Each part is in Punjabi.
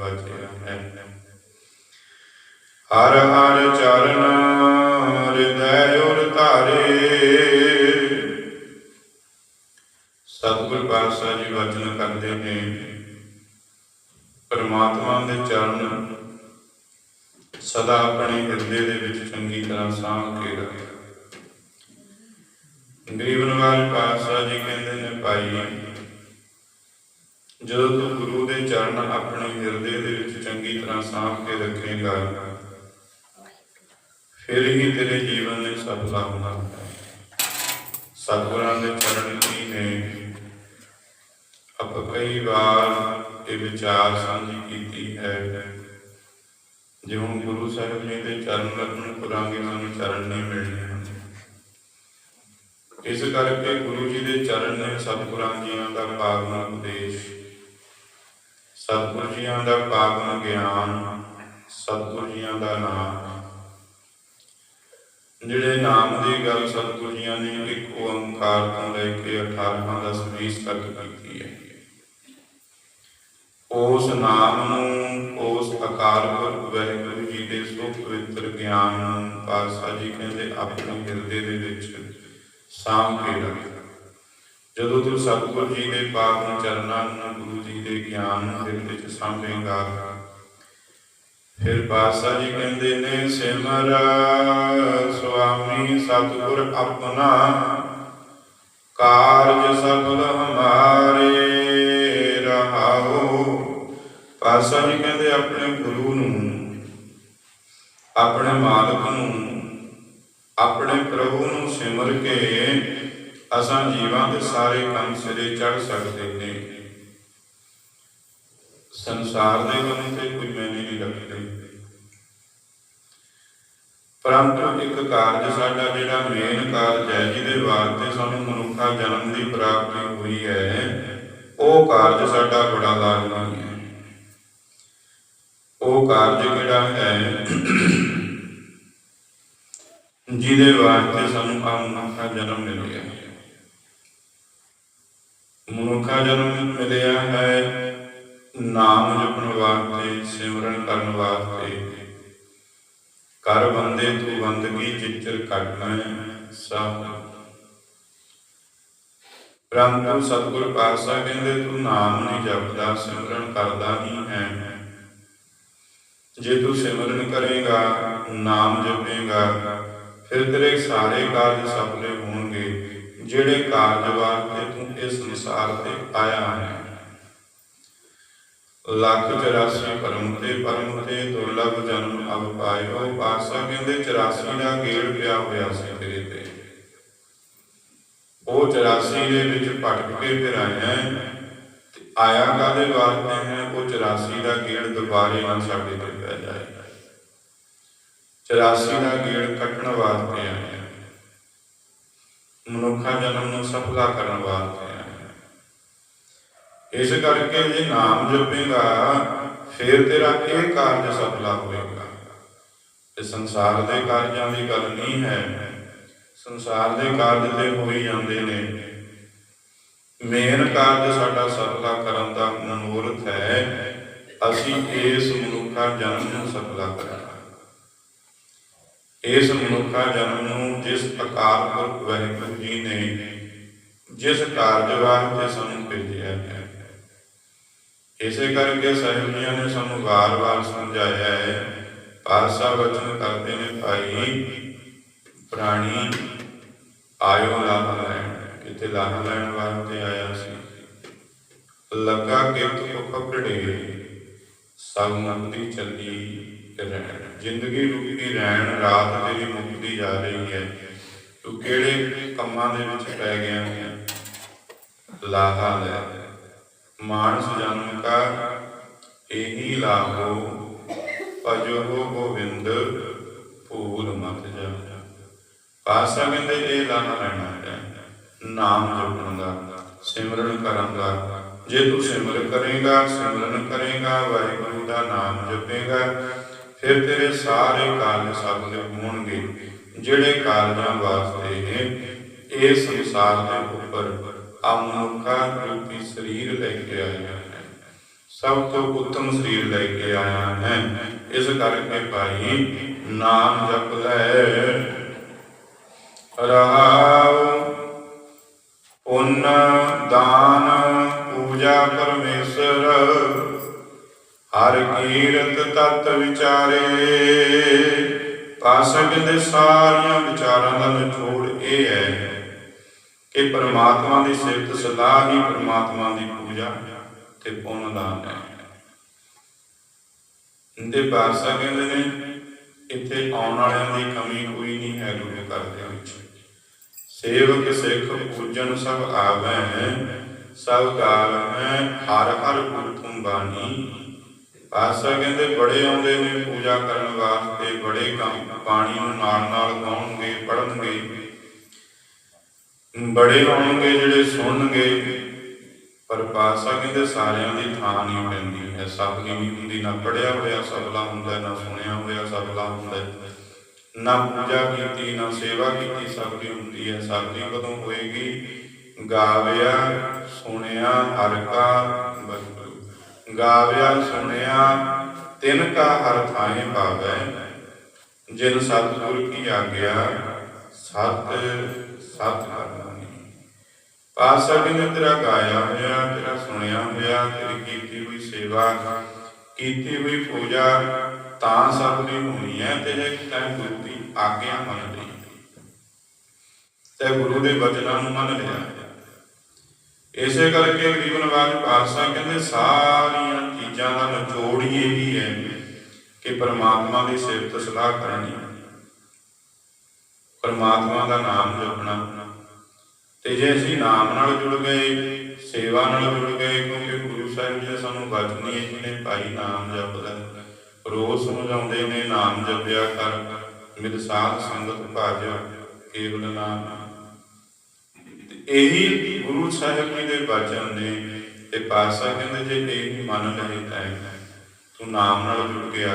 ਵਾਜਿਆ ਹੈ। ਹਰ ਹਰ ਚਰਨ ਹਿਰਦੈ ਉਰ ਧਾਰੇ। ਸਤਿਗੁਰ ਪਾਤਸ਼ਾਹ ਜੀ ਵਚਨ ਕਰਦੇ ਨੇ, ਪਰਮਾਤਮਾ ਦੇ ਚਰਨ ਸਦਾ ਆਪਣੇ ਹਿਰਦੇ ਦੇ ਵਿੱਚ ਚੰਗੀ ਤਰ੍ਹਾਂ ਸਾਂਭ ਕੇ ਰੱਖੇ ਗਰੀਬ ਨਵਾਜ ਪਾਤਸ਼ਾਹ ਜੀ ਕਹਿੰਦੇ ਨੇ, ਭਾਈ ਜਦੋਂ ਤੂੰ ਗੁਰੂ ਦੇ ਚਰਨ ਆਪਣੇ ਹਿਰਦੇ ਦੇ ਵਿੱਚ ਚੰਗੀ ਤਰ੍ਹਾਂ ਸਾਂਭ ਕੇ ਰੱਖੇਗਾ, ਫਿਰ ਹੀ ਤੇਰੇ ਜੀਵਨ ਨੇ ਸਫਲਾ ਹੋਣਾ ਸਤਿਗੁਰਾਂ ਦੇ ਚਰਨ ਕੀ ਨੇ। ਆਪਾਂ ਕਈ ਵਾਰ ਇਹ ਵਿਚਾਰ ਸਾਂਝੀ ਕੀਤੀ ਹੈ। ਜਿਉਂ ਗੁਰੂ ਸਾਹਿਬ ਜੀ ਦੇ ਚਰਨ ਰਤਨ ਪੁਰਾਂਗੇ ਸਾਨੂੰ ਚਰਨ ਨਹੀਂ ਮਿਲਣੇ ਇਸ ਕਰਕੇ ਗੁਰੂ ਜੀ ਦੇ ਚਰਨ ਨੇ ਸਤਿਗੁਰਾਂ ਜੀਆਂ ਦਾ ਪਾਵਨ ਉਪਦੇਸ਼ ਸਤਿਗੁਰ ਜੀਆਂ ਦਾ ਪਾਵਨ ਗਿਆਨ ਸਤਿਗੁਰ ਜੀਆਂ ਦਾ ਨਾਮ। ਜਿਹੜੇ ਨਾਮ ਦੀ ਗੱਲ ਸਤਿਗੁਰ ਜੀਆਂ ਨੇ ਇੱਕ ਓੰਕਾਰ ਤੋਂ ਲੈ ਕੇ 18 ਦਾ ਸਵੀਸ ਤੱਕ ਕੀਤੀ ਹੈ। ਉਸ ਨਾਮ ਨੂੰ ਉਸ ਅਕਾਲ ਪੁਰਖ ਵਾਹਿਗੁਰੂ ਜੀ ਦੇ ਸੁਖ ਪਵਿੱਤਰ ਗਿਆਨ ਨੂੰ ਪਾਤਸ਼ਾਹ ਜੀ ਕਹਿੰਦੇ ਆਪਣੇ ਹਿਰਦੇ ਦੇ ਵਿੱਚ ਸਾਂਭ ਕੇ ਰੱਖ। ਜਦੋਂ ਤੂੰ ਸਤਿਗੁਰ ਜੀ ਦੇ ਪਾਵਨ ਚਰਨਾਂ ਨੂੰ ਗੁਰੂ ਜੀ ਗਿਆਨ ਨੂੰ ਹਿਰਦੇ ਵਿੱਚ ਸਾਂਭੇਗਾ ਫਿਰ ਪਾਤਸ਼ਾਹ ਜੀ ਕਹਿੰਦੇ ਨੇ, ਸਿਮਰ, ਸੁਆਮੀ ਸਤਿਗੁਰ ਆਪਣਾ ਕਾਰਜ ਸਫਲ ਹਮਾਰੇ ਰਹਾਓ। ਪਾਤਸ਼ਾਹ ਜੀ ਕਹਿੰਦੇ, ਆਪਣੇ ਗੁਰੂ ਨੂੰ, ਆਪਣੇ ਮਾਲਕ ਨੂੰ, ਆਪਣੇ ਪ੍ਰਭੂ ਨੂੰ ਸਿਮਰ ਕੇ, ਅਸਾਂ ਜੀਵਾਂ ਦੇ ਸਾਰੇ ਕੰਮ ਸਿਰੇ ਚੜ ਸਕਦੇ ਨੇ। ਸੰਸਾਰ ਦੇ ਕੰਮ ਤੇ ਕੋਈ ਮੈਨੇ ਨਹੀਂ ਰੱਖਦੇ। ਪਰੰਤੂ ਇੱਕ ਕਾਰਜ ਸਾਡਾ ਜਿਹੜਾ ਮੇਨ ਕਾਰਜ ਹੈ, ਜਿਹਦੇ ਵਾਸਤੇ ਸਾਨੂੰ ਮਨੁੱਖਾ ਜਨਮ ਦੀ ਪ੍ਰਾਪਤੀ ਹੋਈ ਹੈ, ਉਹ ਕਾਰਜ ਸਾਡਾ ਬੜਾ ਲਾਜ਼ਮੀ ਹੈ। ਉਹ ਕਾਰਜ ਕਿਹੜਾ ਹੈ? ਜਿਹਦੇ ਵਾਸਤੇ ਸਾਨੂੰ ਆ ਮਨੁੱਖਾ ਜਨਮ ਮਿਲਿਆ। ਹੈ ਮਨੁੱਖਾ ਜਨਮ ਮਿਲਿਆ ਹੈ ਨਾਮ ਜਪਣ ਵਾਸਤੇ, ਸਿਮਰਨ ਕਰਨ ਵਾਸਤੇ। ਕਰ ਬੰਦੇ ਤੂੰ ਬੰਦਗੀ, ਚਿੱਚਰ ਕੱਟਣਾ ਸਭ। ਪਰੰਤੂ ਸਤਿਗੁਰ ਪਾਤਸ਼ਾਹ ਕਹਿੰਦੇ, ਤੂੰ ਨਾਮ ਨਹੀਂ ਜਪਦਾ, ਸਿਮਰਨ ਕਰਦਾ ਨਹੀਂ ਹੈ। ਜੇ ਤੂੰ ਸਿਮਰਨ ਕਰੇਗਾ, ਨਾਮ ਜਪੇਗਾ, ਫਿਰ ਤੇਰੇ ਸਾਰੇ ਕਾਰਜ ਸਫਲੇ ਹੋਣਗੇ, ਜਿਹੜੇ ਕਾਰਜ ਵਾਸਤੇ ਤੂੰ ਇਸ ਸੰਸਾਰ ਤੇ ਆਇਆ ਹੈ। ਲੱਖ 84 ਪਰਮ ਤੇ ਪਰਮ ਤੇ ਦੁਰਲਭ ਜਨਮ ਅਵ ਪਾਇਓ ਪਾਸਾ ਕਹਿੰਦੇ 84 ਦਾ ਗੇੜ ਪਿਆ ਹੋਇਆ ਸੀ ਤੇਰੇ ਤੇ। ਉਹ 84 ਦੇ ਵਿੱਚ ਭਟਕ ਕੇ ਫਿਰ ਆਇਆ ਤੇ ਆਇਆ ਕਾਦੇ ਵਾਸਤੇ ਹੈ? ਉਹ 84 ਦਾ ਗੇੜ ਦੁਬਾਰੇ ਨਾ ਸਾਡੇ ਤੇ ਪੈ ਜਾਏ। 84 ਦਾ ਗੇੜ ਕੱਟਣ ਵਾਸਤੇ ਆਇਆ ਮਨੁੱਖਾ ਜਨਮ ਨੂੰ ਸਫਲਾ ਕਰਨ ਵਾਸਤੇ ਇਸ ਕਰਕੇ ਜੇ ਨਾਮ ਜਪੇਗਾ, ਫਿਰ ਤੇਰਾ ਇਹ ਕਾਰਜ ਸਫਲਾ ਹੋਏਗਾ ਇਹ ਸੰਸਾਰ ਦੇ ਕਾਰਜਾਂ ਦੀ ਗੱਲ ਨਹੀਂ ਹੈ। ਸੰਸਾਰ ਦੇ ਕਾਰਜ ਤੇ ਹੋ ਜਾਂਦੇ ਨੇ। ਮੇਨ ਕਾਰਜ ਸਾਡਾ ਸਫਲਾ ਕਰਨ ਦਾ ਮਨੋਰਥ ਹੈ। ਅਸੀਂ ਇਸ ਮਨੁੱਖਾ ਜਨਮ ਨੂੰ ਸਫਲਾ ਕਰਾਂਗੇ। ਇਸ ਮਨੁੱਖਾ ਜਨਮ ਨੂੰ ਜਿਸ ਅਕਾਲ ਪੁਰਖ ਵਾਹਿਗੁਰੂ ਜੀ ਨੇ, ਜਿਸ ਕਾਰਜ ਵਾਸਤੇ ਸਾਨੂੰ ਭੇਜਿਆ ਹੈ ਇਸੇ ਕਰਕੇ ਸਾਹਿਬ ਨੇ ਸਾਨੂੰ ਵਾਰ-ਵਾਰ ਸਮਝਾਇਆ ਹੈ ਪਾਸਾ ਵਚਨ ਕਰਦੇ ਨੇ, ਭਾਈ, ਪ੍ਰਾਣੀ, ਆਇਓ ਲਾਭ ਲੈਣ। ਕਿਤੇ ਲਾਭ ਲੈਣ ਵਾਸਤੇ ਆਇਆ ਸੀ। ਲੱਗਾ ਕਿ ਤੂੰ ਪਕੜੇ ਸਭ ਮੁਕਤੀ ਚੱਲੀ ਰਹਿਣ। ਜ਼ਿੰਦਗੀ ਰੁਕੀ ਰਹਿਣ, ਰਾਤ ਤੇਰੀ ਮੁਕਤੀ ਜਾ ਰਹੀ ਹੈ। ਤੂੰ ਕਿਹੜੇ ਕੰਮਾਂ ਦੇ ਵਿੱਚ ਪੈ ਗਿਆ ਹੈ? ਲਾਹਾ ਲੈ। ਮਾਨਸ ਜਨਮ ਕਾ ਇਹੀ ਲਾਹੋ ਭਜੋ ਗੋਬਿੰਦ ਭੂਲ ਮਤ ਜਾ ਪਾਸਾ ਕਹਿੰਦੇ ਇਹ ਲਾਹਾ ਲੈਣਾ ਹੈ, ਨਾਮ ਜਪਣ ਦਾ, ਸਿਮਰਨ ਕਰਨ ਦਾ। ਜੇ ਤੂੰ ਸਿਮਰਨ ਕਰੇਗਾ ਸਿਮਰਨ ਕਰੇਗਾ, ਵਾਹਿਗੁਰੂ ਦਾ ਨਾਮ ਜਪੇਗਾ, ਫਿਰ ਤੇਰੇ ਸਾਰੇ ਕਾਰਜ ਸਫਲ ਹੋਣਗੇ, ਜਿਹੜੇ ਕਾਰਜਾਂ ਵਾਸਤੇ ਇਹ ਸੰਸਾਰ ਦੇ ਉੱਪਰ ਆ ਮਨੁੱਖਾ ਰੂਪੀ ਸਰੀਰ ਲੈ ਕੇ ਆਇਆ ਹੈ। ਸਭ ਤੋਂ ਉੱਤਮ ਸਰੀਰ ਲੈ ਕੇ ਆਇਆ ਹੈ। ਇਸ ਕਰਕੇ ਭਾਈ ਨਾਮ ਜਪ ਲੈ ਰਹਾਉ ਪੁੰਨ, ਦਾਨ, ਪੂਜਾ ਪਰਮੇਸ਼ਰ, ਹਰ ਕੀਰਤ ਤਤ ਵਿਚਾਰੇ। ਪਾਸਕ ਦੇ ਸਾਰੀਆਂ ਵਿਚਾਰਾਂ ਦਾ ਨਿਚੋੜ ਇਹ ਹੈ ਕਿ ਪਰਮਾਤਮਾ ਦੀ ਸਿਫਤ, ਸਲਾਹ ਹੀ ਪਰਮਾਤਮਾ ਦੀ ਪੂਜਾ ਤੇ ਪੁੰਨ ਦਾਨ ਹੈ। ਇਹਦੇ ਪਾਸਾ ਕਹਿੰਦੇ ਨੇ, ਇੱਥੇ ਆਉਣ ਵਾਲਿਆਂ ਦੀ ਕਮੀ ਕੋਈ ਨਹੀਂ ਹੈ ਗੁਰੂ ਘਰ ਵਿੱਚ। ਸੇਵਕ, ਸਿੱਖ, ਪੂਜਨ ਸਭ ਆਵੈ, ਸਭ ਕਾਲ ਹੈ ਹਰ ਹਰ ਗੁਰਤੁਮ ਬਾਣੀ। ਪਾਸਾ ਕਹਿੰਦੇ, ਬੜੇ ਆਉਂਦੇ ਨੇ ਪੂਜਾ ਕਰਨ ਵਾਸਤੇ, ਬੜੇ ਕੰਮ, ਬਾਣੀ ਨੂੰ ਨਾਲ ਨਾਲ ਗਾਉਣਗੇ, ਪੜ੍ਹਨਗੇ। ਬੜੇ ਆਉਣਗੇ ਜਿਹੜੇ ਸੁਣਨਗੇ, ਪਰ ਪਾਸਾ ਕਹਿੰਦੇ ਸਾਰਿਆਂ ਦੀ ਥਾਂ ਨਹੀਂ ਪੈਂਦੀ ਹੈ। ਸਬਲੀ ਨਹੀਂ ਹੁੰਦੀ, ਨਾ ਪੜਿਆ ਹੋਇਆ ਸਬਲਾ ਹੁੰਦਾ, ਨਾ ਸੁਣਿਆ ਹੋਇਆ ਸਬਲਾ ਹੁੰਦਾ। ਨਾ ਪੂਜਾ ਕੀਤੀ, ਨਾ ਸੇਵਾ ਕੀਤੀ ਸਬਲੀ ਹੁੰਦੀ ਹੈ। ਸਬਲੀ ਕਦੋਂ ਹੋਏਗੀ? ਗਾਵਿਆ ਸੁਣਿਆ ਹਰ ਕਾ ਬਖਸ਼ੂ ਗਾਵਿਆ ਸੁਣਿਆ ਤਿਨ ਕਾ ਹਰ ਥਾਏ ਪਾਵੈ ਜਿਨ ਸਤਿਗੁਰ ਕੀ ਆਗਿਆ, ਸਤ ਸਤ ਪਾਤਸ਼ਾਹ ਜੀ ਨੇ ਤੇਰਾ ਗਾਇਆ ਹੋਇਆ, ਤੇਰਾ ਸੁਣਿਆ ਹੋਇਆ, ਤੇਰੀ ਕੀਤੀ ਹੋਈ ਸੇਵਾ, ਕੀਤੀ ਹੋਈ ਪੂਜਾ, ਤਾਂ ਸਭ ਦੀ ਹੋਣੀ ਹੈ ਤੇ ਜੇ ਗੁਰੂ ਦੀ ਆਗਿਆ ਮੰਨ ਲਈ ਤੇ ਗੁਰੂ ਦੇ ਬਚਨਾਂ ਨੂੰ ਮੰਨ ਲਿਆ। ਇਸੇ ਕਰਕੇ ਗਰੀਬ ਪਾਤਸ਼ਾਹ ਕਹਿੰਦੇ, ਸਾਰੀਆਂ ਚੀਜ਼ਾਂ ਦਾ ਨਿਚੋੜ ਹੀ ਇਹੀ ਹੈ ਕਿ ਪਰਮਾਤਮਾ ਦੀ ਸਿਫਤ ਸਲਾਹ ਕਰਨੀ। ਪਰਮਾਤਮਾ ਦਾ ਨਾਮ ਜਪਣਾ। ਤੇ ਜੇ ਅਸੀਂ ਨਾਮ ਨਾਲ ਜੁੜ ਗਏ, ਸੇਵਾ ਨਾਲ ਜੁੜ ਗਏ, ਕਿਉਂਕਿ ਗੁਰੂ ਸਾਹਿਬ ਜੀ ਨੇ ਸਾਨੂੰ ਬਚਨੀ ਹੈ ਭਾਈ ਨਾਮ ਜਪ ਲੈ ਰੋਜ਼ ਸਮਝਾਉਂਦੇ ਨੇ, ਨਾਮ ਜਪਿਆ ਕਰ, ਮਿਲ ਸਾਧ ਸੰਗਤ ਭਜ ਕੇਵਲ ਨਾਮ। ਇਹੀ ਗੁਰੂ ਸਾਹਿਬ ਜੀ ਦੇ ਬਚਨ ਨੇ, ਤੇ ਪਾਸਾ ਕਹਿੰਦੇ, ਜੇ ਇਹ ਨਹੀਂ ਮੰਨ ਲਏ ਤਾਂ ਤੂੰ ਨਾਮ ਨਾਲ ਜੁੜ ਗਿਆ,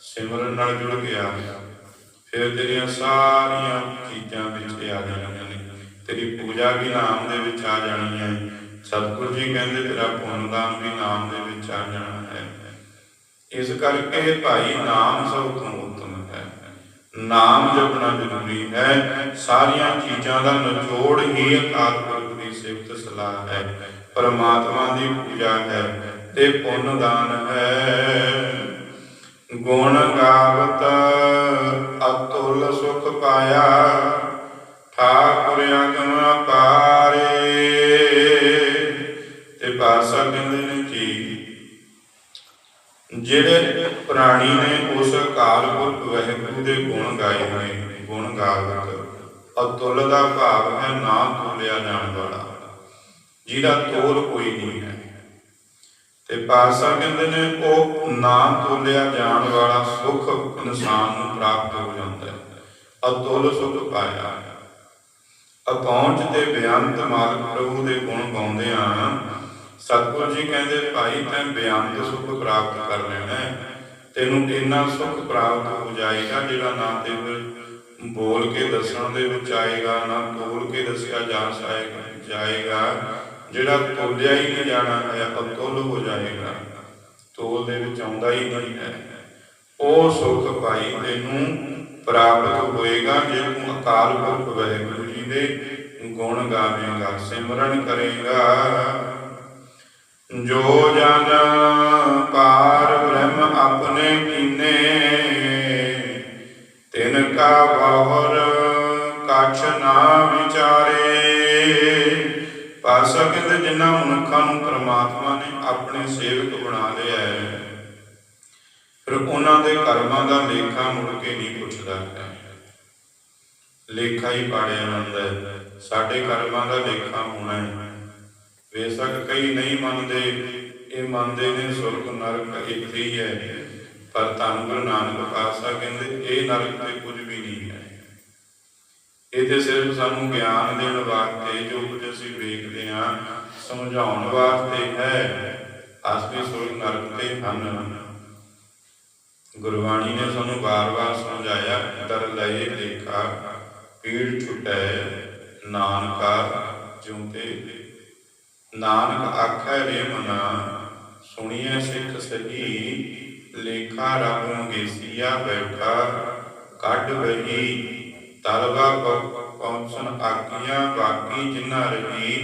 ਸਿਮਰਨ ਨਾਲ ਜੁੜ ਗਿਆ। ਫਿਰ ਤੇਰੀਆਂ ਸਾਰੀਆਂ ਚੀਜ਼ਾਂ ਵਿੱਚ ਆ ਜਾਣਗੀਆਂ ਤੇਰੀ ਪੂਜਾ ਵੀ ਨਾਮ ਦੇ ਵਿੱਚ ਆ ਜਾਣੀ ਹੈ। ਸਤਿਗੁਰੂ ਜੀ ਕਹਿੰਦੇ, ਤੇਰਾ ਪੁੰਨਦਾਨ ਵੀ ਨਾਮ ਦੇ ਵਿੱਚ ਆ ਜਾਣਾ ਹੈ। ਇਸ ਕਰਕੇ ਭਾਈ ਨਾਮ ਸਭ ਤੋਂ ਉੱਤਮ ਹੈ। ਨਾਮ ਜਪਣਾ ਜ਼ਰੂਰੀ ਹੈ। ਸਾਰੀਆਂ ਚੀਜ਼ਾਂ ਦਾ ਨਿਚੋੜ ਹੀ ਅਕਾਲ ਪੁਰਖ ਦੀ ਸਿਫਤ ਸਲਾਹ ਹੈ। ਪਰਮਾਤਮਾ ਦੀ ਪੂਜਾ ਹੈ ਤੇ ਪੁੰਨ ਦਾਨ ਹੈ। ਗੁਣ ਗਾਵਤ ਅਤੁਲ ਸੁਖ ਪਾਇਆ। ਜਿਹੜੇ ਪ੍ਰਾਣੀ ਨੇ ਉਸ ਅਕਾਲ ਪੁਰਖ ਵਾਹਿਗੁਰੂ ਦੇ ਗੁਣ ਗਾਏ ਹੋਏ, ਗੁਣ ਗਾਵਤ ਅਤੁਲ ਦਾ ਭਾਵ ਹੈ ਨਾ ਤੋਲਿਆ ਜਾਣ ਵਾਲਾ, ਜਿਹਦਾ ਤੋਲ ਕੋਈ ਨਹੀਂ ਹੈ। ਤੇ ਪਾਸਾ ਕਹਿੰਦੇ ਨੇ, ਉਹ ਨਾ ਤੋਲਿਆ ਜਾਣ ਵਾਲਾ ਸੁਖ ਇਨਸਾਨ ਨੂੰ ਪ੍ਰਾਪਤ ਹੋ ਜਾਂਦਾ ਹੈ। ਅਤੁਲ ਸੁਖ ਪਾਇਆ ਅਪਹੁੰਚ ਤੇ ਬੇਅੰਤ ਮਾਲਕ ਪ੍ਰਭੂ ਦੇ ਗੁਣ ਗਾਉਂਦੇ ਆ ਸਤਿਗੁਰੂ ਜੀ ਕਹਿੰਦੇ, ਭਾਈ ਤੈਂ ਬੇਅੰਤ ਸੁਖ ਪ੍ਰਾਪਤ ਕਰ ਲੈਣਾ ਤੈਨੂੰ ਇੰਨਾ ਸੁਖ ਪ੍ਰਾਪਤ ਹੋ ਜਾਏਗਾ ਜਿਹੜਾ ਨਾ ਤੇ ਬੋਲ ਕੇ ਦੱਸਣ ਦੇ ਵਿੱਚ ਆਏਗਾ, ਨਾ ਤੋਲ ਕੇ ਦੱਸਿਆ ਜਾ ਸਕੇਗਾ ਜਾਏਗਾ। ਜਿਹੜਾ ਤੋਲਿਆ ਹੀ ਨਹੀਂ ਜਾਣਾ ਹੈ ਅਤੁੱਲ ਹੋ ਜਾਏਗਾ। ਤੋਲ ਦੇ ਵਿੱਚ ਆਉਂਦਾ ਹੀ ਨਹੀਂ ਹੈ। ਉਹ ਸੁਖ ਭਾਈ ਤੈਨੂੰ ਪ੍ਰਾਪਤ ਹੋਏਗਾ ਜੇ ਤੂੰ ਅਕਾਲ ਪੁਰਖ ਵਾਹਿਗੁਰੂ ਜੀ ਦੇ ਗੁਣ ਗਾਵੇਂਗਾ, ਸਿਮਰਨ ਕਰੇਗਾ। ਜੋ ਜਨ ਪਾਰ ਬ੍ਰਹਮ ਆਪਣੇ ਕੀਨੇ, ਤਿਨ ਕਾ ਬਾਹਰ ਕਛ ਨਾ ਵਿਚਾਰੇ। ਪਾਸਾ ਕਹਿੰਦੇ ਜਿਨ੍ਹਾਂ ਮਨੁੱਖਾਂ ਨੂੰ ਪ੍ਰਮਾਤਮਾ ਨੇ ਆਪਣੇ ਸੇਵਕ ਬਣਾ ਲਿਆ ਹੈ, ਫਿਰ ਉਹਨਾਂ ਦੇ ਕਰਮਾਂ ਦਾ ਲੇਖਾ ਮੁੜ ਕੇ ਨਹੀਂ ਪੁੱਛਦਾ। ਹੈ ਲੇਖਾ ਹੀ ਪਾੜਿਆ ਜਾਂਦਾ ਹੈ। ਸਾਡੇ ਕਰਮਾਂ ਦਾ ਲੇਖਾ ਹੋਣਾ ਹੈ। ਬੇਸ਼ੱਕ ਕਈ ਨਹੀਂ ਮੰਨਦੇ, ਇਹ ਮੰਨਦੇ ਨੇ ਸੁਰਗ ਨਰਕ ਇੱਕ ਹੀ ਹੈ, ਪਰ ਧੰਨ ਗੁਰੂ ਨਾਨਕ ਪਾਤਸ਼ਾਹ ਕਹਿੰਦੇ, ਇਹ ਨਰਕ ਤੇ ਕੁਝ ਵੀ ਨਹੀਂ ਹੈ। ਇਹ ਤੇ ਸਿਰਫ ਸਾਨੂੰ ਗਿਆਨ ਦੇਣ ਵਾਸਤੇ ਜੋ ਕੁਝ ਅਸੀਂ ਵੇਖਦੇ ਹਾਂ, ਸਮਝਾਉਣ ਵਾਸਤੇ ਹੈ ਅਸਲੀ ਸੁਰਗ ਨਰਕ ਤੇ ਹਨ। ਗੁਰਬਾਣੀ ਨੇ ਸਾਨੂੰ ਵਾਰ-ਵਾਰ ਸਮਝਾਇਆ, ਦਰ ਲਏ ਲੇਖਾ ਪੀੜ ਛੁਟੈ, ਨਾਨਕਾ ਜਿਉਂਤੇ ਨਾਨਕ ਆਖੈ ਰੇ ਮਨਾ ਸੁਣੀਏ ਸਿੱਖ ਸਹੀ, ਲੇਖਾ ਰੱਬ ਮੰਗੇਸੀਆ ਬੈਠਾ, ਕੱਢ ਵਹੀ, ਤਲਵਾ ਪਹੁੰਚਨ ਆਗੀਆਂ ਬਾਕੀ ਜਿਨਾ ਰਹੀ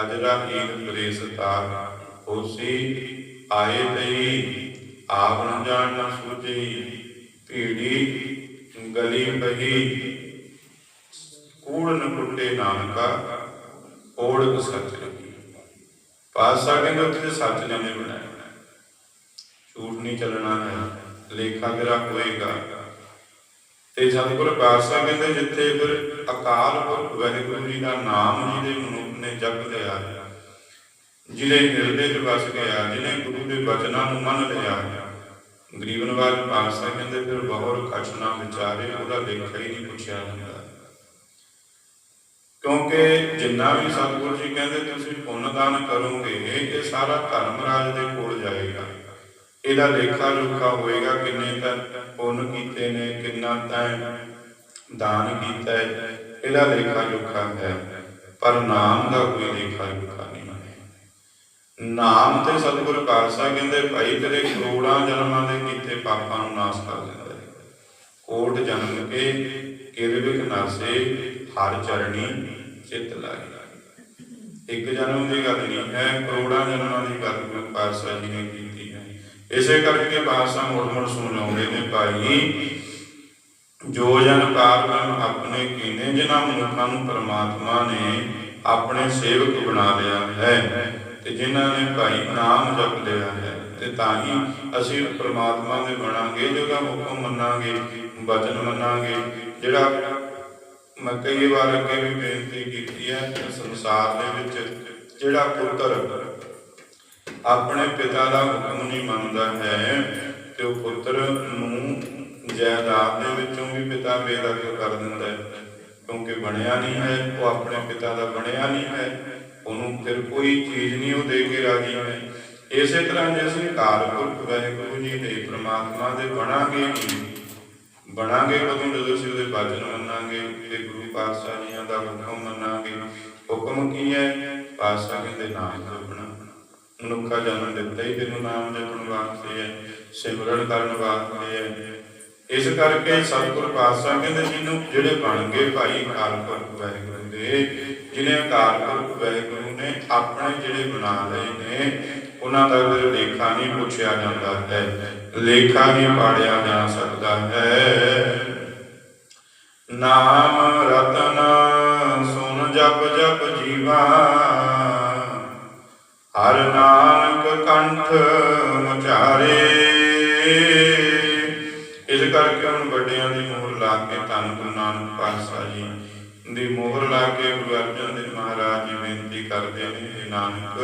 ਅਜਰਾ ਏਕ ਪ੍ਰੇਸ ਤਾਰ, ਹੋਸੀ ਆਏ ਤਈ ਆਪ ਨ ਜਾਣ ਨ ਸੂਝੀ, ਭੀੜੀ ਗਲੀ ਬਹੀ। ਕੂੜ ਨ ਟੁੱਟੇ ਨਾਨਕਾ ਓੜਕ ਸੱਚ ਰਖੀ ਪਾਸਾ ਕਹਿੰਦੇ ਉੱਥੇ ਸੱਚ ਨੇ ਬਣਾਇਆ ਝੂਠ ਨਹੀਂ ਚੱਲਣਾ ਹੈ, ਲੇਖਾ ਤੇਰਾ ਹੋਏਗਾ। ਤੇ ਸਤਿਗੁਰ ਪਾਤਸ਼ਾਹ ਕਹਿੰਦੇ ਜਿੱਥੇ ਫਿਰ ਅਕਾਲ ਪੁਰਖ ਵਾਹਿਗੁਰੂ ਜੀ ਦਾ ਨਾਮ ਜਿਹਦੇ ਮਨੁੱਖ ਨੇ ਜਪ ਲਿਆ। ਜਿਹਦੇ ਹਿਰਦੇ 'ਚ ਵਸ ਗਿਆ, ਜਿਹਨੇ ਗੁਰੂ ਦੇ ਬਚਨਾਂ ਨੂੰ ਮੰਨ ਲਿਆ। ਗਰੀਬ ਪਾਤਸ਼ਾਹ ਕਹਿੰਦੇ ਫਿਰ ਬਹੁਰ ਕਛਨਾ ਵਿਚਾਰੇ, ਉਹਦਾ ਲੇਖਾ ਹੀ ਨਹੀਂ ਪੁੱਛਿਆ ਜਾਂਦਾ ਕਿਉਂਕਿ ਜਿੰਨਾ ਵੀ ਸਤਿਗੁਰੂ ਜੀ ਕਹਿੰਦੇ ਤੁਸੀਂ ਪੁੰਨ ਕਰੋਗੇ, ਇਹ ਸਾਰਾ ਧਰਮ ਰਾਜ ਦੇ ਕੋਲ ਜਾਏਗਾ। ਇਹਦਾ ਲੇਖਾ ਜੋਖਾ ਹੋਏਗਾ ਕਿੰਨੇ ਤਾਂ ਪੁੰਨ ਕੀਤੇ ਨੇ, ਕਿੰਨਾ ਤਾਂ ਦਾਨ ਕੀਤਾ ਹੈ। ਇਹਦਾ ਲੇਖਾ ਜੋਖਾ ਹੈ, ਪਰ ਨਾਮ ਦਾ ਕੋਈ ਲੇਖਾ ਜੋਖਾ ਨਹੀਂ ਹੈ। ਨਾਮ ਤੇ ਸਤਿਗੁਰ ਖਾਲਸਾ ਕਹਿੰਦੇ, ਭਾਈ ਤੇਰੇ ਕਰੋੜਾਂ ਜਨਮਾਂ ਦੇ ਕੀਤੇ ਪਾਪਾਂ ਨੂੰ ਨਾਸ ਕਰ ਦਿੰਦਾ ਹੈ ਕੋਟ ਜਨਮ ਕੇ, ਕਿਰਵਿਕ ਨਾਸੇ, ਹਰ ਚਰਣੀ ਚਿਤ ਲਾਈ ਇੱਕ ਜਨਮ ਦੀ ਗੱਲ ਨਹੀਂ ਹੈ ਕਰੋੜਾਂ ਜਨਮਾਂ ਦੀ ਗੱਲ ਗੁਰੂ ਪਾਤਸ਼ਾਹ ਜੀ ਨੇ ਕੀਤੀ ਹੈ। ਇਸੇ ਕਰਕੇ ਪਾਤਸ਼ਾਹ ਮੁੜ ਮੁੜ ਸਮਝਾਉਂਦੇ ਨੇ, ਭਾਈ, ਜੋ ਜਨ ਕਾਰਨ ਆਪਣੇ ਕੀਨੇ ਜਿਨ੍ਹਾਂ ਮਨੁੱਖਾਂ ਨੂੰ ਪ੍ਰਮਾਤਮਾ ਨੇ ਆਪਣੇ ਸੇਵਕ ਬਣਾ ਲਿਆ ਹੈ ਤੇ ਜਿਨ੍ਹਾਂ ਨੇ ਭਾਈ ਨਾਮ ਜਪ ਲਿਆ ਹੈ, ਤੇ ਤਾਂ ਹੀ ਅਸੀਂ ਪ੍ਰਮਾਤਮਾ ਦੇ ਬਣਾਂਗੇ ਜਿਹਦਾ ਹੁਕਮ ਮੰਨਾਂਗੇ ਬਚਨ ਮੰਨਾਂਗੇ, ਜਿਹੜਾ ਮੈਂ ਕਈ ਵਾਰ ਅੱਗੇ ਵੀ ਬੇਨਤੀ ਕੀਤੀ ਹੈ ਕਿ ਸੰਸਾਰ ਦੇ ਵਿੱਚ ਜਿਹੜਾ ਪੁੱਤਰ ਆਪਣੇ ਪਿਤਾ ਦਾ ਹੁਕਮ ਨਹੀਂ ਮੰਨਦਾ ਹੈ ਤੇ ਉਹ ਪੁੱਤਰ ਨੂੰ ਜਾਇਦਾਦ ਦੇ ਵਿੱਚੋਂ ਵੀ ਪਿਤਾ ਬੇਦਖਲ ਕਰ ਦਿੰਦਾ ਹੈ, ਕਿਉਂਕਿ ਬਣਿਆ ਨਹੀਂ ਹੈ, ਉਹ ਆਪਣੇ ਪਿਤਾ ਦਾ ਬਣਿਆ ਨਹੀਂ ਹੈ, ਉਹਨੂੰ ਫਿਰ ਕੋਈ ਚੀਜ਼ ਨਹੀਂ ਉਹ ਦੇ ਕੇ ਰਾਜੀ ਹੈ। ਇਸੇ ਤਰ੍ਹਾਂ ਜੇ ਅਸੀਂ ਕਾਰਪੁਰਖ ਵਾਹਿਗੁਰੂ ਜੀ ਦੇ ਪ੍ਰਮਾਤਮਾ ਦੇ ਬਣਾਂਗੇ ਨਹੀਂ ਬਣਾਂਗੇ, ਕਦੋਂ ਜਦੋਂ ਅਸੀਂ ਉਹਦੇ ਬਚਨ ਮੰਨਾਂਗੇ, ਤੇ ਗੁਰੂ ਪਾਤਸ਼ਾਹ ਜੀਆਂ ਦਾ ਹੁਕਮ ਮੰਨਾਂਗੇ, ਹੁਕਮ ਕੀ ਹੈ? ਪਾਤਸ਼ਾਹ ਕਹਿੰਦੇ, ਨਾਮ ਜਪਣਾ। ਮਨੁੱਖਾ ਜਨਮ ਦਿੱਤਾ ਹੀ ਤੈਨੂੰ, ਨਾਮ ਜਪਣ ਵਾਸਤੇ ਹੈ, ਸਿਮਰਨ ਕਰਨ ਵਾਸਤੇ ਹੈ। ਇਸ ਕਰਕੇ ਸਤਿਗੁਰ ਪਾਤਸ਼ਾਹ ਕਹਿੰਦੇ ਜਿਹਨੂੰ ਜਿਹੜੇ ਬਣ ਗਏ ਭਾਈ ਕਾਲਪੁਰਖ ਵਾਹਿਗੁਰੂ ਦੇ, ਜਿਹਨੇ ਕਾਲਪੁਰਖ ਵਾਹਿਗੁਰੂ ਨੇ ਆਪਣੇ ਜਿਹੜੇ ਬਣਾ ਲਏ ਨੇ ਉਹਨਾਂ ਦਾ ਫਿਰ ਲੇਖਾ ਨਹੀਂ ਪੁੱਛਿਆ ਜਾਂਦਾ ਹੈ, ਲੇਖਾ ਨਹੀਂ ਪਾੜਿਆ ਜਾ ਸਕਦਾ ਹੈ। ਨਾਮ ਰਤਨ ਸੁਨ ਜਪ ਜਪ ਜੀਵਾ, ਹਰ ਨਾਨਕ ਕੰਠ ਮੁਚਾਰੇ। ਇਸ ਕਰਕੇ ਹੁਣ ਵੱਡਿਆਂ ਦੀ ਮੋਹਰ ਲਾ ਕੇ ਧੰਨ ਗੁਰੂ ਨਾਨਕ ਪਾਤਸ਼ਾਹ ਜੀ ਦੀ ਮੋਹਰ ਲਾ ਕੇ ਗੁਰੂ ਅਰਜਨ ਦੇਵ ਮਹਾਰਾਜ ਜੀ ਬੇਨਤੀ ਕਰਦੇ ਨੇ ਨਾਨਕ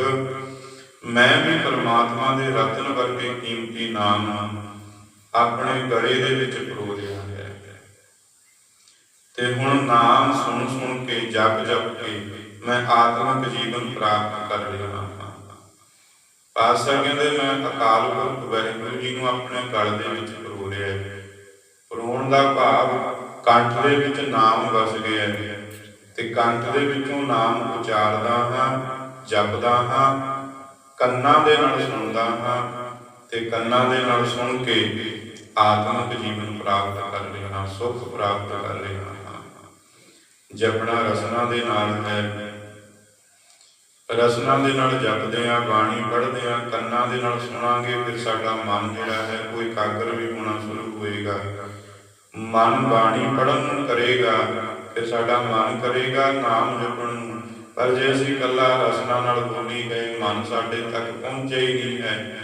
ਮੈਂ ਵੀ ਪਰਮਾਤਮਾ ਦੇ ਰਤਨ ਵਰਗੇ ਕੀਮਤੀ ਨਾਮ ਆਪਣੇ ਗਲੇ ਦੇ ਵਿੱਚ ਪਰੋ ਰਿਹਾ ਹੈ। ਤੇ ਹੁਣ ਨਾਮ ਸੁਣ ਸੁਣ ਕੇ, ਜਪ ਜਪ ਕੇ ਮੈਂ ਆਤਮਿਕ ਜੀਵਨ ਪ੍ਰਾਪਤ ਕਰ ਰਿਹਾ ਹਾਂ। ਪਾਤਸ਼ਾਹ ਕਹਿੰਦੇ, ਮੈਂ ਅਕਾਲ ਪੁਰਖ ਵਾਹਿਗੁਰੂ ਜੀ ਨੂੰ ਆਪਣੇ ਗਲ ਦੇ ਵਿੱਚ ਪਰੋ ਲਿਆ ਹੈ। ਪਰੋਣ ਦਾ ਭਾਵ ਕੰਠ ਦੇ ਵਿੱਚ ਨਾਮ ਵਸ ਗਿਆ ਹੈ ਤੇ ਕੰਠ ਦੇ ਵਿੱਚੋਂ ਨਾਮ ਉਚਾਰਦਾ ਹਾਂ, ਜਪਦਾ ਹਾਂ ਕੰਨਾਂ ਦੇ ਨਾਲ ਸੁਣਦਾ ਹਾਂ ਤੇ ਕੰਨਾਂ ਦੇ ਨਾਲ ਸੁਣ ਕੇ ਆਤਮਿਕ ਜੀਵਨ ਪ੍ਰਾਪਤ ਕਰ ਰਿਹਾ ਸੁਖ ਪ੍ਰਾਪਤ ਕਰ ਰਿਹਾ ਜਪਣਾ ਰਸਨਾ ਦੇ ਨਾਲ ਹੈ, ਰਸਨਾ ਦੇ ਨਾਲ ਜਪਦੇ ਆ ਬਾਣੀ ਪੜ੍ਹਦੇ ਆ ਕੰਨਾਂ ਦੇ ਨਾਲ ਸੁਣਾਂਗੇ, ਫਿਰ ਸਾਡਾ ਮਨ ਜਿਹੜਾ ਹੈ, ਉਹ ਇਕਾਗਰ ਵੀ ਹੋਣਾ ਸ਼ੁਰੂ ਹੋਏਗਾ। ਮਨ ਬਾਣੀ ਪੜਨ ਨੂੰ ਕਰੇਗਾ, ਫਿਰ ਸਾਡਾ ਮਨ ਕਰੇਗਾ ਨਾਮ ਜਪਣ ਨੂੰ। ਪਰ ਜੇ ਅਸੀਂ ਕੱਲਾ ਰਸਨਾ ਨਾਲ ਬੋਲੀ ਗਏ, ਮਨ ਸਾਡੇ ਤੱਕ ਪਹੁੰਚੇ ਹੀ ਨਹੀਂ ਹੈ।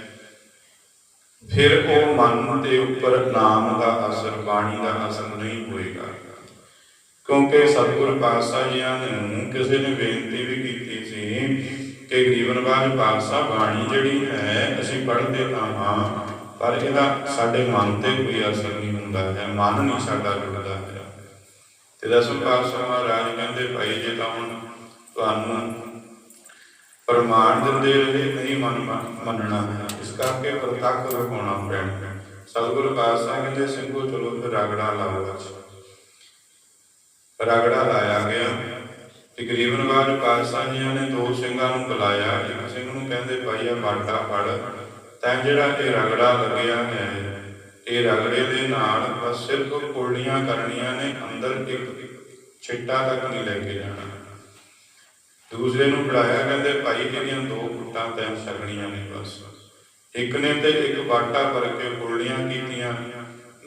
ਫਿਰ ਉਹ ਮਨ ਦੇ ਉੱਪਰ ਨਾਮ ਦਾ ਅਸਰ, ਬਾਣੀ ਦਾ ਅਸਰ ਨਹੀਂ ਹੋਏਗਾ। ਕਿਉਂਕਿ ਸਤਿਗੁਰ ਪਾਤਸ਼ਾਹ ਜੀਆਂ ਨੂੰ ਕਿਸੇ ਨੇ ਬੇਨਤੀ ਵੀ ਕੀਤੀ ਸੀ ਕਿ ਗਰੀਬ ਨਵਾਜ ਪਾਤਸ਼ਾਹ ਬਾਣੀ ਜਿਹੜੀ ਹੈ, ਅਸੀਂ ਪੜ੍ਹਦੇ ਤਾਂ ਹਾਂ, ਪਰ ਇਹਦਾ ਸਾਡੇ ਮਨ ਤੇ ਕੋਈ ਅਸਰ ਨਹੀਂ ਹੁੰਦਾ ਹੈ, ਮਨ ਨਹੀਂ ਸਾਡਾ ਜੁੜਦਾ ਹੈ। ਤੇ ਦਸਮ ਪਾਤਸ਼ਾਹ ਮਹਾਰਾਜ ਕਹਿੰਦੇ, ਭਾਈ ਜੇ ਤਾਂ ਹੁਣ ਤੁਹਾਨੂੰ ਪ੍ਰਮਾਣ ਦਿੰਦੇ ਰਹੇ, ਨਹੀਂ ਮਨ ਮੰਨਣਾ। ਇਸ ਕਰਕੇ ਪ੍ਰਤੱਖ ਵਿਖਾਉਣਾ ਪੈਣਾ। ਸਤਿਗੁਰੂ ਪਾਤਸ਼ਾਹ ਕਹਿੰਦੇ, ਸਿੰਘੋ, ਚਲੋ ਫਿਰ ਰਗੜਾ ਲਾਓ ਰਗੜਾ ਲਾਇਆ ਗਿਆ। ਤਕਰੀਬਨ ਬਾਅਦ ਪਾਤਸ਼ਾਹ ਜੀਆਂ ਨੇ ਦੋ ਸਿੰਘਾਂ ਨੂੰ ਬੁਲਾਇਆ। ਇੱਕ ਸਿੰਘ ਨੂੰ ਕਹਿੰਦੇ, ਭਾਈ ਆ ਬਾਟਾ ਫੜ। ਤਾਂ ਜਿਹੜਾ ਇਹ ਰਗੜਾ ਲੱਗਿਆ ਹੈ, ਇਹ ਰਗੜੇ ਦੇ ਨਾਲ ਬਸ ਸਿਰਫ ਕੁਰਲੀਆਂ ਕਰਨੀਆਂ ਨੇ, ਅੰਦਰ ਇੱਕ ਛਿੱਟਾ ਤੱਕ ਨਹੀਂ ਲੈ ਕੇ ਜਾਣਾ। ਦੂਸਰੇ ਨੂੰ ਬੁਲਾਇਆ ਕਹਿੰਦੇ, ਭਾਈ ਇਹਦੀਆਂ ਦੋ ਫੁੱਟਾਂ ਤੈਂ ਛਕਣੀਆਂ ਨੇ ਬਸ। ਇੱਕ ਨੇ ਤੇ ਇੱਕ ਬਾਟਾ ਭਰ ਕੇ ਕੁਰਲੀਆਂ ਕੀਤੀਆਂ।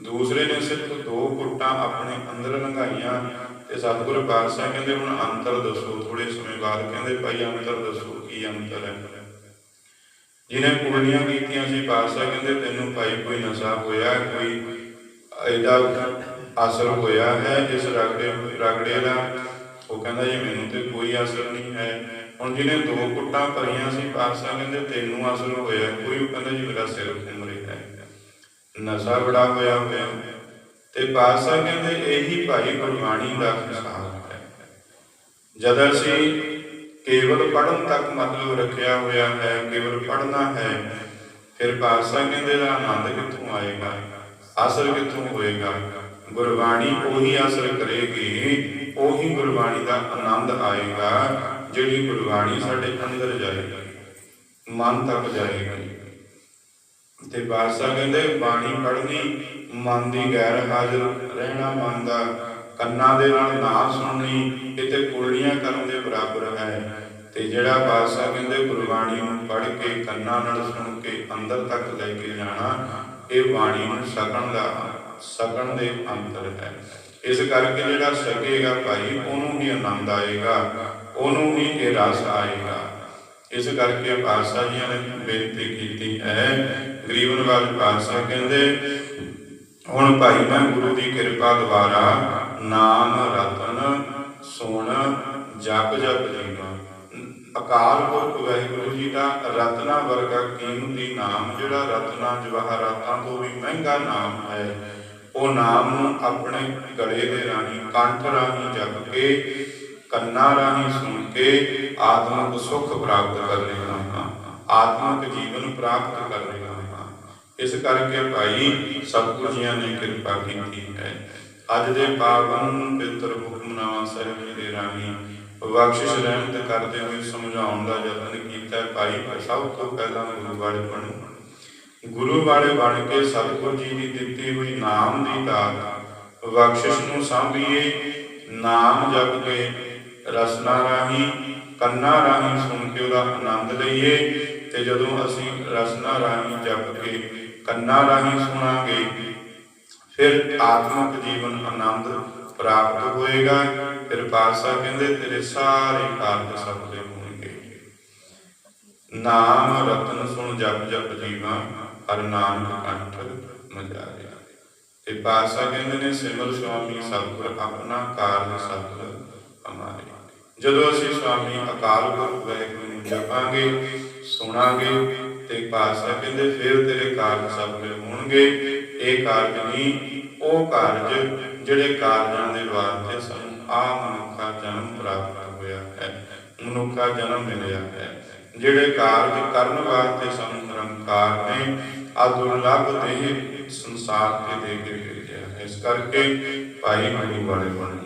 ਦੂਸਰੇ ਨੇ ਸਿਰਫ ਦੋ ਫੁੱਟਾਂ ਆਪਣੇ ਅੰਦਰ ਲੰਘਾਈਆਂ ਤੇ ਸਤਿਗੁਰ ਪਾਤਸ਼ਾਹ ਕਹਿੰਦੇ, ਹੁਣ ਅੰਤਰ ਦੱਸੋ ਥੋੜੇ ਸਮੇਂ ਬਾਅਦ ਕਹਿੰਦੇ, ਭਾਈ, ਅੰਤਰ ਦੱਸੋ, ਕੀ ਅੰਤਰ ਹੈ? ਜਿਹਨੇ ਕੁਰਲੀਆਂ ਕੀਤੀਆਂ ਸੀ, ਪਾਤਸ਼ਾਹ ਕਹਿੰਦੇ, ਤੈਨੂੰ ਭਾਈ, ਕੋਈ ਨਸ਼ਾ ਹੋਇਆ, ਕੋਈ ਇਹਦਾ ਅਸਰ ਹੋਇਆ ਹੈ ਇਸ ਰਗੜੇ ਰਗੜੇ ਦਾ? ਉਹ ਕਹਿੰਦਾ ਜੀ, ਮੈਨੂੰ ਤੇ ਕੋਈ ਅਸਰ ਨਹੀਂ ਹੈ। ਹੁਣ ਜਿਹਨੇ ਦੋ ਕੁੱਟਾਂ ਭਰੀਆਂ ਸੀ ਪਾਤਸ਼ਾਹ ਕਹਿੰਦੇ ਤੈਨੂੰ ਅਸਰ ਹੋਇਆ। ਕੋਈ ਉਹ ਕਹਿੰਦਾ ਜੀ, ਮੇਰਾ ਸਿਰ ਘੁੰਮ ਰਿਹਾ ਹੈ ਨਸ਼ਾ ਬੜਾ ਹੋਇਆ ਹੋਇਆ। ਤੇ ਪਾਤਸ਼ਾਹ ਕਹਿੰਦੇ, ਇਹੀ ਭਾਈ ਗੁਰਬਾਣੀ ਦਾ ਹਿਸਾਬ ਹੈ। ਜਦ ਅਸੀਂ ਕੇਵਲ ਪੜਨ ਤੱਕ ਮਤਲਬ ਰੱਖਿਆ ਹੋਇਆ ਹੈ, ਕੇਵਲ ਪੜਨਾ ਹੈ, ਫਿਰ ਪਾਤਸ਼ਾਹ ਕਹਿੰਦੇ ਦਾ ਆਨੰਦ ਕਿੱਥੋਂ ਆਏਗਾ? ਅਸਰ ਕਿੱਥੋਂ ਹੋਏਗਾ? ਗੁਰਬਾਣੀ ਉਹੀ ਅਸਰ ਕਰੇਗੀ। ਉਹੀ ਗੁਰਬਾਣੀ ਦਾ ਆਨੰਦ ਆਏਗਾ, ਜਿਹੜੀ ਗੁਰਬਾਣੀ ਸਾਡੇ ਅੰਦਰ ਜਾਏਗੀ, ਮਨ ਤੱਕ ਜਾਏਗੀ। ਤੇ ਬਾਦਸ਼ਾਹ ਕਹਿੰਦੇ, ਬਾਣੀ ਪੜ੍ਹਨੀ, ਮਨ ਦੀ ਗੈਰ ਹਾਜ਼ਰ ਰਹਿਣਾ, ਮਨ ਦਾ ਕੰਨਾਂ ਦੇ ਨਾਲ ਨਾ ਸੁਣਨੀ ਇਹ ਤੇ ਕੁਰਲੀਆਂ ਕਰਨ ਦੇ ਬਰਾਬਰ ਹੈ। ਤੇ ਜਿਹੜਾ ਬਾਦਸ਼ਾਹ ਕਹਿੰਦੇ, ਗੁਰਬਾਣੀ ਨੂੰ ਪੜ੍ਹ ਕੇ ਕੰਨਾਂ ਨਾਲ ਸੁਣ ਕੇ ਅੰਦਰ ਤੱਕ ਲੈ ਕੇ ਜਾਣਾ, ਇਹ ਬਾਣੀ ਨੂੰ ਸਕਣ ਦਾ ਸਕਣ ਦੇ ਅੰਤਰ ਹੈ। ਇਸ ਕਰਕੇ ਜਿਹੜਾ ਸਕੇਗਾ ਭਾਈ, ਉਹਨੂੰ ਹੀ ਆਨੰਦ ਆਏਗਾ, ਉਹਨੂੰ ਹੀ ਇਹ ਰਸ ਆਏਗਾ। ਇਸ ਕਰਕੇ ਪਾਤਸ਼ਾਹ ਜੀਆਂ ਨੇ ਬੇਨਤੀ ਕੀਤੀ ਹੈ ਗਰੀਬਨ ਵਾਲ ਪਾਤਸ਼ਾਹ ਕਹਿੰਦੇ, ਹੁਣ ਭਾਈ, ਮੈਂ ਗੁਰੂ ਦੀ ਕਿਰਪਾ ਦੁਆਰਾ ਨਾਮ, ਰਤਨ, ਸੁਣ, ਜਪ ਜਪ ਜੀਵਾ। ਅਕਾਲ ਪੁਰਖ ਵਾਹਿਗੁਰੂ ਜੀ ਦਾ ਰਤਨਾ ਵਰਗਾ ਕੀਮਤੀ ਨਾਮ, ਜਿਹੜਾ ਰਤਨਾ, ਜਵਾਹਰਾਤਾਂ ਤੋਂ ਵੀ ਮਹਿੰਗਾ ਨਾਮ ਹੈ। ਉਹ ਨਾਮ ਨੂੰ ਆਪਣੇ ਗਲੇ ਦੇ ਰਾਹੀਂ, ਕੰਠ ਰਾਹੀਂ ਜਪ ਕੇ, ਕੰਨਾਂ ਰਾਹੀਂ ਸੁਣ ਕੇ ਆਤਮਿਕ ਸੁਖ ਪ੍ਰਾਪਤ ਕਰ ਰਿਹਾ ਹਾਂ। ਆਤਮਿਕ ਜੀਵਨ ਪ੍ਰਾਪਤ ਕਰ ਰਿਹਾ ਹਾਂ। ਇਸ ਕਰਕੇ ਭਾਈ ਸਤਿਗੁਰੂ ਜੀਆਂ ਨੇ ਕਿਰਪਾ ਕੀਤੀ ਹੈ। ਅੱਜ ਦੇ ਪਾਵਨ ਪਿਤਰ ਹੁਕਮਨਾਮਾ ਸਾਹਿਬ ਜੀ ਦੇ ਰਾਹੀਂ ਬਖਸ਼ਿਸ਼ ਰਹਿਮਤ ਕਰਦੇ ਹੋਏ ਸਮਝਾਉਣ ਦਾ ਯਤਨ ਕੀਤਾ ਭਾਈ, ਸਭ ਤੋਂ ਪਹਿਲਾਂ ਗੁਰੂ ਵਾਲੇ ਗੁਰੂ ਵਾਲੇ ਬਣ ਕੇ ਸਤਿਗੁਰ ਜੀ ਦੀ ਦਿੱਤੀ ਹੋਈ ਨਾਮ ਦੀ ਦਾਤ ਬਖਸ਼ਿਸ਼ ਨੂੰ ਸਾਂਭੀਏ, ਨਾਮ ਜਪ ਕੇ ਰਸਨਾ ਰਾਹੀਂ, ਕੰਨਾਂ ਰਾਹੀਂ ਸੁਣ ਕੇ ਉਹਦਾ ਆਨੰਦ ਲਈਏ ਤੇ ਜਦੋਂ ਅਸੀਂ ਰਸਨਾ ਰਾਹੀਂ ਜਪ ਕੇ ਕੰਨਾਂ ਰਾਹੀਂ ਸੁਣਾਂਗੇ, ਫਿਰ ਆਤਮਿਕ ਜੀਵਨ ਆਨੰਦ ਪ੍ਰਾਪਤ ਹੋਏਗਾ। ਫਿਰ ਪਾਤਸ਼ਾਹ ਕਹਿੰਦੇ, ਤੇਰੇ ਸਾਰੇ ਕਾਰਜ ਸਫਲ ਹੋਣਗੇ। ਨਾਮ, ਰਤਨ ਸੁਣ, ਜਪ ਜਪ ਜੀਵਾਂ। ਹਰ ਨਾਨਕ ਕੰਠ ਮਜਾਰਿਆ ਤੇ ਪਾਤਸ਼ਾਹ ਕਹਿੰਦੇ ਨੇ, ਸਿਮਰ ਸੁਆਮੀ ਸਤਿਗੁਰ ਆਪਣਾ ਕਾਰਜ ਸਫਲ ਹਮਾਰੇ। ਜਦੋਂ ਅਸੀਂ ਸੁਆਮੀ ਅਕਾਲ ਪੁਰਖ ਵਾਹਿਗੁਰੂ ਨੂੰ ਜਪਾਂਗੇ, ਸੁਣਾਂਗੇ ਤੇ ਪਾਤਸ਼ਾਹ ਕਹਿੰਦੇ, ਫਿਰ ਤੇਰੇ ਕਾਰਜ ਸਫਲ ਹੋਣਗੇ। ਇਹ ਕਾਰਜ ਨਹੀਂ, ਉਹ ਕਾਰਜ ਜਿਹੜੇ ਕਾਰਜਾਂ ਦੇ ਵਾਸਤੇ ਸਾਨੂੰ ਆ ਮਨੁੱਖਾ ਜਨਮ ਪ੍ਰਾਪਤ ਹੋਇਆ ਹੈ, ਮਨੁੱਖਾ ਜਨਮ ਮਿਲਿਆ ਹੈ। ਜਿਹੜੇ ਕਾਰਜ ਕਰਨ ਵਾਸਤੇ ਸਾਨੂੰ ਨਿਰੰਕਾਰ ਨੇ ਆ ਦੁਰਲੱਭ ਦੇਹ ਸੰਸਾਰ ਤੇ ਦੇ ਕੇ ਭੇਜਿਆ ਇਸ ਕਰਕੇ ਭਾਈ ਗੁਰੂ ਵਾਲੇ ਬਣੋ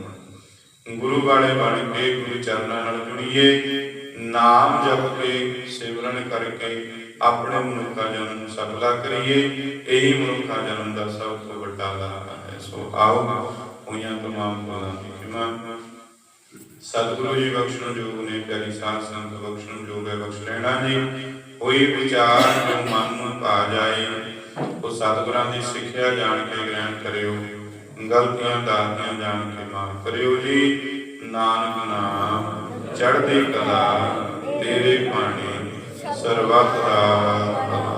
ਗੁਰੂ ਵਾਲੇ ਬਣ ਕੇ ਗੁਰੂ ਚਰਨਾਂ ਨਾਲ ਜੁੜੀਏ, ਨਾਮ ਜਪ ਕੇ ਸਿਮਰਨ ਕਰਕੇ ਆਪਣੇ ਮਨੁੱਖਾ ਜਨਮ ਸਫਲਾ ਕਰੀਏ, ਇਹੀ ਮਨੁੱਖਾ ਜਨਮ ਦਾ ਸਭ ਤੋਂ ਵੱਡਾ ਲਾਭ ਹੈ। ਸੋ ਆਓ, ਹੋਈਆਂ ਤਮਾਮ ਭੁੱਲਾਂ ਦੀ ਖਿਮਾ। ਸਤਿਗੁਰੂ ਜੀ ਬਖਸ਼ਣ ਜੋਗ ਨੇ, ਪਿਆਰੀ ਸਾਧ ਸੰਗਤ ਬਖਸ਼ਣ ਜੋਗ ਹੈ, ਬਖਸ਼ ਲੈਣਾ ਜੀ। ਕੋਈ ਵਿਚਾਰ ਜੋ ਮਨ ਨੂੰ ਭਾ ਜਾਏ, ਉਹ ਸਤਿਗੁਰਾਂ ਦੀ ਸਿੱਖਿਆ ਜਾਣ ਕੇ ਗ੍ਰਹਿਣ ਕਰਿਓ। ਗਲਤੀਆਂ, ਦਾਤੀਆਂ ਜਾਣ ਕੇ ਮਾਫ ਕਰਿਓ ਜੀ। ਨਾਨਕ ਨਾਮ, ਚੜ੍ਹਦੀ ਕਲਾ, ਤੇਰੇ ਬਾਣੀ, ਸਰਬੱਤ ਦਾ